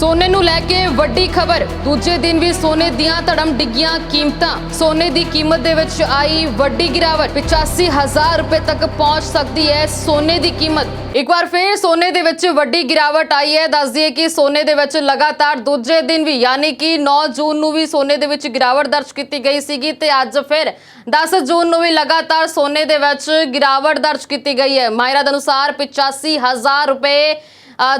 ਸੋਨੇ ਨੂੰ ਲੈ ਕੇ ਵੱਡੀ ਖਬਰ। ਦੂਜੇ ਦਿਨ ਵੀ ਸੋਨੇ ਦੀਆਂ ਧੜਮ ਡਿੱਗੀਆਂ ਕੀਮਤਾਂ। ਸੋਨੇ ਦੀ ਕੀਮਤ ਦੇ ਵਿੱਚ ਆਈ ਵੱਡੀ ਗਿਰਾਵਟ। 85000 ਰੁਪਏ ਤੱਕ ਪਹੁੰਚ ਸਕਦੀ ਹੈ ਸੋਨੇ ਦੀ ਕੀਮਤ। ਇੱਕ ਵਾਰ ਫਿਰ ਸੋਨੇ ਦੇ ਵਿੱਚ ਵੱਡੀ ਗਿਰਾਵਟ ਆਈ ਹੈ। ਦੱਸ ਦਈਏ ਕਿ ਸੋਨੇ ਦੇ ਵਿੱਚ ਲਗਾਤਾਰ ਦੂਜੇ ਦਿਨ ਵੀ, ਯਾਨੀ ਕਿ 9 ਜੂਨ ਨੂੰ ਵੀ ਸੋਨੇ ਦੇ ਵਿੱਚ ਗਿਰਾਵਟ ਦਰਜ ਕੀਤੀ ਗਈ ਸੀਗੀ ਤੇ ਅੱਜ ਫਿਰ 10 ਜੂਨ ਨੂੰ ਵੀ ਲਗਾਤਾਰ ਸੋਨੇ ਦੇ ਵਿੱਚ ਗਿਰਾਵਟ ਦਰਜ ਕੀਤੀ ਗਈ ਹੈ। ਮਾਇਰਾ ਦੇ ਅਨੁਸਾਰ 85000 ਰੁਪਏ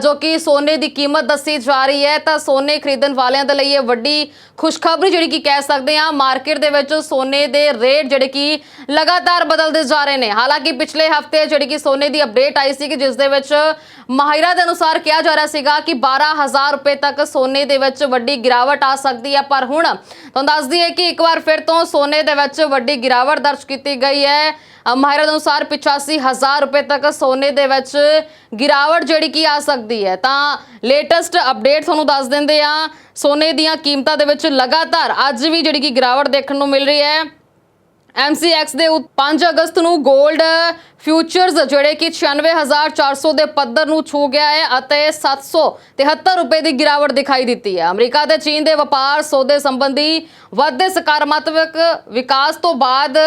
ਜੋ ਕਿ ਸੋਨੇ ਦੀ ਕੀਮਤ ਦੱਸੀ ਜਾ ਰਹੀ ਹੈ, ਤਾਂ ਸੋਨੇ ਖਰੀਦਣ ਵਾਲਿਆਂ ਦੇ ਲਈ ਇਹ ਵੱਡੀ ਖੁਸ਼ਖਬਰੀ ਜਿਹੜੀ ਕਿ ਕਹਿ ਸਕਦੇ ਹਾਂ, ਮਾਰਕੀਟ ਦੇ ਵਿੱਚ ਸੋਨੇ ਦੇ ਰੇਟ ਜਿਹੜੇ ਕਿ ਲਗਾਤਾਰ ਬਦਲਦੇ ਜਾ ਰਹੇ ਨੇ। ਹਾਲਾਂਕਿ ਪਿਛਲੇ ਹਫ਼ਤੇ ਜਿਹੜੀ ਕਿ ਸੋਨੇ ਦੀ ਅਪਡੇਟ ਆਈ ਸੀ ਕਿ ਜਿਸ ਦੇ ਵਿੱਚ ਮਾਹਿਰਾਂ ਦੇ ਅਨੁਸਾਰ ਕਿਹਾ ਜਾ ਰਿਹਾ ਸੀਗਾ ਕਿ 12000 ਰੁਪਏ ਤੱਕ ਸੋਨੇ ਦੇ ਵਿੱਚ ਵੱਡੀ ਗਿਰਾਵਟ ਆ ਸਕਦੀ ਹੈ। ਪਰ ਹੁਣ ਤੁਹਾਨੂੰ ਦੱਸ ਦਈਏ ਕਿ ਇੱਕ ਵਾਰ ਫਿਰ ਤੋਂ ਸੋਨੇ ਦੇ ਵਿੱਚ ਵੱਡੀ ਗਿਰਾਵਟ ਦਰਜ ਕੀਤੀ ਗਈ ਹੈ। ਮਾਹਿਰਾਂ ਦੇ ਅਨੁਸਾਰ 85000 ਰੁਪਏ ਤੱਕ ਸੋਨੇ ਦੇ ਵਿੱਚ ਗਿਰਾਵਟ ਜਿਹੜੀ ਕੀ ਆ ਸਕਦੀ ਹੈ। ਤਾਂ ਲੇਟੈਸਟ ਅਪਡੇਟ ਤੁਹਾਨੂੰ ਦੱਸ ਦਿੰਦੇ ਆ, ਸੋਨੇ ਦੀਆਂ ਕੀਮਤਾਂ ਦੇ ਵਿੱਚ ਲਗਾਤਾਰ ਅੱਜ ਵੀ ਜਿਹੜੀ ਕੀ ਗਿਰਾਵਟ ਦੇਖਣ ਨੂੰ ਮਿਲ ਰਹੀ ਹੈ। MCX ਦੇ ਉਤ- 5 ਅਗਸਤ ਨੂੰ 골ਡ ਫਿਊਚਰਸ ਜਿਹੜੇ ਕਿ 96400 ਦੇ ਪੱਧਰ ਨੂੰ ਛੂ ਗਿਆ ਹੈ ਅਤੇ 773 ਰੁਪਏ ਦੀ ਗਿਰਾਵਟ ਦਿਖਾਈ ਦਿੱਤੀ ਹੈ। ਅਮਰੀਕਾ ਤੇ ਚੀਨ ਦੇ ਵਪਾਰ ਸੌਦੇ ਸੰਬੰਧੀ ਵੱਧਦੇ ਸਕਾਰਾਤਮਕ ਵਿਕਾਸ ਤੋਂ ਬਾਅਦ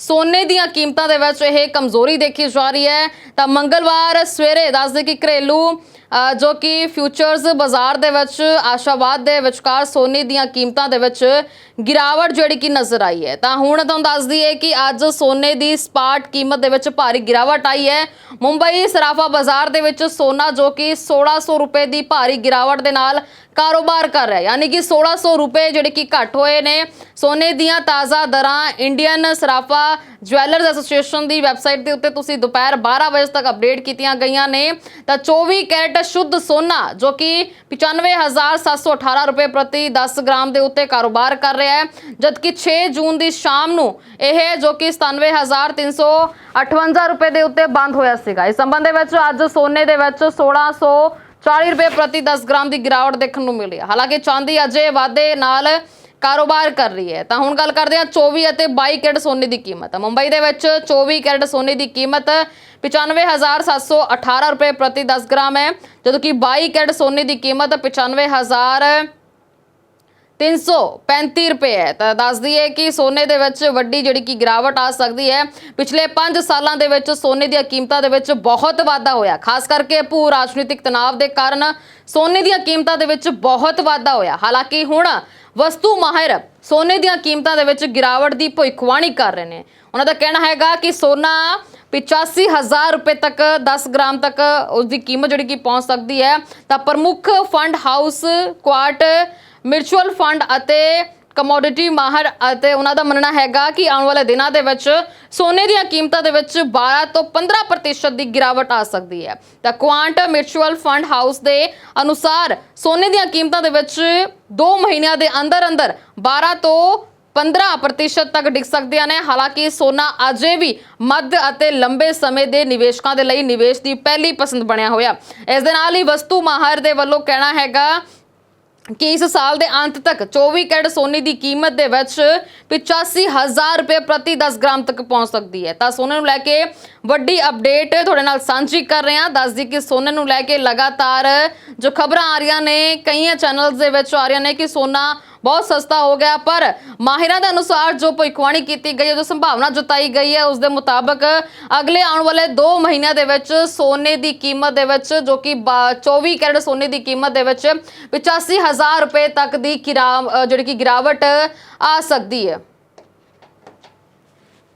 ਸੋਨੇ ਦੀਆਂ ਕੀਮਤਾਂ ਦੇ ਵਿੱਚ ਇਹ ਕਮਜ਼ੋਰੀ ਦੇਖੀ ਜਾ ਰਹੀ ਹੈ। ਤਾਂ ਮੰਗਲਵਾਰ ਸਵੇਰੇ ਦੱਸਦੇ ਕਿ ਘਰੇਲੂ ਜੋ ਕਿ ਫਿਊਚਰਸ ਬਾਜ਼ਾਰ ਦੇ ਵਿੱਚ, ਆਸ਼ਾਵਾਦ ਦੇ ਵਿਚਕਾਰ ਸੋਨੇ ਦੀਆਂ ਕੀਮਤਾਂ ਦੇ ਵਿੱਚ ਗਿਰਾਵਟ ਜਿਹੜੀ ਕਿ ਨਜ਼ਰ ਆਈ ਹੈ। ਤਾਂ ਹੁਣ ਤੁਹਾਨੂੰ ਦੱਸ ਦਈਏ ਕਿ ਅੱਜ ਸੋਨੇ ਦੀ ਸਪਾਟ ਕੀਮਤ ਦੇ ਵਿੱਚ ਭਾਰੀ ਗਿਰਾਵਟ ਆਈ ਹੈ। ਮੁੰਬਈ ਸਰਾਫਾ ਬਾਜ਼ਾਰ ਦੇ ਵਿੱਚ ਸੋਨਾ ਜੋ ਕਿ 1600 ਰੁਪਏ ਦੀ ਭਾਰੀ ਗਿਰਾਵਟ ਦੇ ਨਾਲ ਕਾਰੋਬਾਰ ਕਰ ਰਿਹਾ ਯਾਨੀ ਕਿ 1600 ਰੁਪਏ ਜਿਹੜੇ ਕਿ ਘਟ ਹੋਏ ਨੇ। ਸੋਨੇ ਦੀਆਂ ਤਾਜ਼ਾ ਦਰਾਂ, ਇੰਡੀਅਨ ਸਰਾਫਾ ਜਵੈਲਰਸ ਐਸੋਸੀਏਸ਼ਨ ਦੀ ਵੈਬਸਾਈਟ ਦੇ ਉੱਤੇ ਤੁਸੀਂ ਦੁਪਹਿਰ 12 ਵਜੇ ਤੱਕ ਅਪਡੇਟ ਕੀਤੀਆਂ ਗਈਆਂ ਨੇ। ਤਾਂ 24 ਕੈਰਟ ਸ਼ੁੱਧ ਸੋਨਾ, ਜੋ ਕਿ 95718 ਰੁਪਏ ਪ੍ਰਤੀ 10 ਗ੍ਰਾਮ ਦੇ ਉੱਤੇ ਕਾਰੋਬਾਰ ਕਰ ਰਿਹਾ ਹੈ, ਜਦਕਿ 6 ਜੂਨ ਦੀ ਸ਼ਾਮ ਨੂੰ ਇਹ, ਜੋ ਕਿ 97358 ਰੁਪਏ ਦੇ ਉੱਤੇ ਬੰਦ ਹੋਇਆ ਸੀਗਾ। ਇਸ ਸੰਬੰਧ ਦੇ ਵਿੱਚ ਅੱਜ ਸੋਨੇ ਦੇ ਵਿੱਚ 1600 40 ਰੁਪਏ ਪ੍ਰਤੀ 10 ਗ੍ਰਾਮ ਦੀ ਗਿਰਾਵਟ ਦੇਖਣ ਨੂੰ ਮਿਲੀ ਹੈ। ਹਾਲਾਂਕਿ ਚਾਂਦੀ ਅਜੇ ਵਾਧੇ ਨਾਲ ਕਾਰੋਬਾਰ ਕਰ ਰਹੀ ਹੈ। ਤਾਂ ਹੁਣ ਗੱਲ ਕਰਦੇ ਹਾਂ 24 ਅਤੇ 22 ਕੈਰਟ ਸੋਨੇ ਦੀ ਕੀਮਤ। ਮੁੰਬਈ ਦੇ ਵਿੱਚ 24 ਕੈਰਟ ਸੋਨੇ ਦੀ ਕੀਮਤ 95718 ਰੁਪਏ ਪ੍ਰਤੀ 10 ਗ੍ਰਾਮ ਹੈ। ਜਦੋਂ ਕਿ 22 ਕੈਰਟ ਸੋਨੇ ਦੀ ਕੀਮਤ 95000 335 ਰੁਪਏ ਹੈ। ਤਾਂ ਦੱਸ ਦਈਏ ਕਿ ਸੋਨੇ ਦੇ ਵਿੱਚ ਵੱਡੀ ਜਿਹੜੀ ਕਿ ਗਿਰਾਵਟ ਆ ਸਕਦੀ ਹੈ। ਪਿਛਲੇ 5 ਸਾਲਾਂ ਦੇ ਵਿੱਚ ਸੋਨੇ ਦੀਆਂ ਕੀਮਤਾਂ ਦੇ ਵਿੱਚ ਬਹੁਤ ਵਾਧਾ ਹੋਇਆ। ਖਾਸ ਕਰਕੇ ਭੂ ਰਾਜਨੀਤਿਕ ਤਣਾਅ ਦੇ ਕਾਰਨ ਸੋਨੇ ਦੀਆਂ ਕੀਮਤਾਂ ਦੇ ਵਿੱਚ ਬਹੁਤ ਵਾਧਾ ਹੋਇਆ। ਹਾਲਾਂਕਿ ਹੁਣ ਵਸਤੂ ਮਾਹਿਰ ਸੋਨੇ ਦੀਆਂ ਕੀਮਤਾਂ ਦੇ ਵਿੱਚ ਗਿਰਾਵਟ ਦੀ ਭਵਿੱਖਬਾਣੀ ਕਰ ਰਹੇ ਨੇ। ਉਹਨਾਂ ਦਾ ਕਹਿਣਾ ਹੈਗਾ ਕਿ ਸੋਨਾ 85000 ਰੁਪਏ ਤੱਕ 10 ਗ੍ਰਾਮ ਤੱਕ ਉਸ ਦੀ ਕੀਮਤ ਜਿਹੜੀ ਕਿ ਪਹੁੰਚ ਸਕਦੀ ਹੈ। ਤਾਂ ਪ੍ਰਮੁੱਖ fund house, Quant, mutual fund ਅਤੇ ਕਮੋਡਿਟੀ ਮਾਹਰ ਅਤੇ ਉਹਨਾਂ ਦਾ ਮੰਨਣਾ ਹੈਗਾ ਕਿ ਆਉਣ ਵਾਲੇ ਦਿਨਾਂ ਦੇ ਵਿੱਚ ਸੋਨੇ ਦੀਆਂ ਕੀਮਤਾਂ ਦੇ ਵਿੱਚ 12 ਤੋਂ 15% ਦੀ ਗਿਰਾਵਟ ਆ ਸਕਦੀ ਹੈ। ਤਾਂ ਕੁਆਂਟ ਮਿਊਚੁਅਲ ਫੰਡ ਹਾਊਸ ਦੇ ਅਨੁਸਾਰ ਸੋਨੇ ਦੀਆਂ ਕੀਮਤਾਂ ਦੇ ਵਿੱਚ 2 ਮਹੀਨਿਆਂ ਦੇ ਅੰਦਰ ਅੰਦਰ 12 ਤੋਂ 15% ਤੱਕ ਡਿੱਗ ਸਕਦੀਆਂ ਨੇ। ਹਾਲਾਂਕਿ ਸੋਨਾ ਅਜੇ ਵੀ ਮੱਧ ਅਤੇ ਲੰਬੇ ਸਮੇਂ ਦੇ ਨਿਵੇਸ਼ਕਾਂ ਦੇ ਲਈ ਨਿਵੇਸ਼ ਦੀ ਪਹਿਲੀ ਪਸੰਦ ਬਣਿਆ ਹੋਇਆ। ਇਸ ਦੇ ਨਾਲ ਹੀ ਵਸਤੂ ਮਾਹਰ ਦੇ ਵੱਲੋਂ ਕਹਿਣਾ ਹੈਗਾ ਕਿ ਇਸ ਸਾਲ ਦੇ ਅੰਤ ਤੱਕ 24 ਕੈਰਟ ਸੋਨੇ ਦੀ ਕੀਮਤ ਦੇ ਵਿੱਚ 85000 ਰੁਪਏ ਪ੍ਰਤੀ 10 ਗ੍ਰਾਮ ਤੱਕ ਪਹੁੰਚ ਸਕਦੀ ਹੈ। ਤਾਂ ਸੋਨੇ ਨੂੰ ਲੈ ਕੇ ਵੱਡੀ ਅਪਡੇਟ ਤੁਹਾਡੇ ਨਾਲ ਸਾਂਝੀ ਕਰ ਰਹੇ ਹਾਂ। ਦੱਸਦੀ ਕਿ ਸੋਨੇ ਨੂੰ ਲੈ ਕੇ ਲਗਾਤਾਰ ਜੋ ਖਬਰਾਂ ਆ ਰਹੀਆਂ ਨੇ, ਕਈਆਂ ਚੈਨਲਸ ਦੇ ਵਿੱਚ ਆ ਰਹੀਆਂ ਨੇ ਕਿ ਸੋਨਾ ਬਹੁਤ ਸਸਤਾ ਹੋ ਗਿਆ, ਪਰ ਮਾਹਿਰਾਂ ਦੇ ਅਨੁਸਾਰ ਜੋ ਭਵਿੱਖਬਾਣੀ ਕੀਤੀ ਗਈ ਹੈ, ਜੋ ਸੰਭਾਵਨਾ ਜਤਾਈ ਗਈ ਹੈ ਉਸ ਦੇ ਮੁਤਾਬਕ ਅਗਲੇ ਆਉਣ ਵਾਲੇ 2 ਮਹੀਨਿਆਂ ਦੇ ਵਿੱਚ ਸੋਨੇ ਦੀ ਕੀਮਤ ਦੇ ਵਿੱਚ, ਜੋ ਕਿ ਬਾ- 24 ਕੈਰਟ ਸੋਨੇ ਦੀ ਕੀਮਤ ਦੇ ਵਿੱਚ 85000 ਰੁਪਏ ਤੱਕ ਦੀ ਕਿਰਾ- ਜਿਹੜੀ ਕਿ ਗਿਰਾਵਟ ਆ ਸਕਦੀ ਹੈ।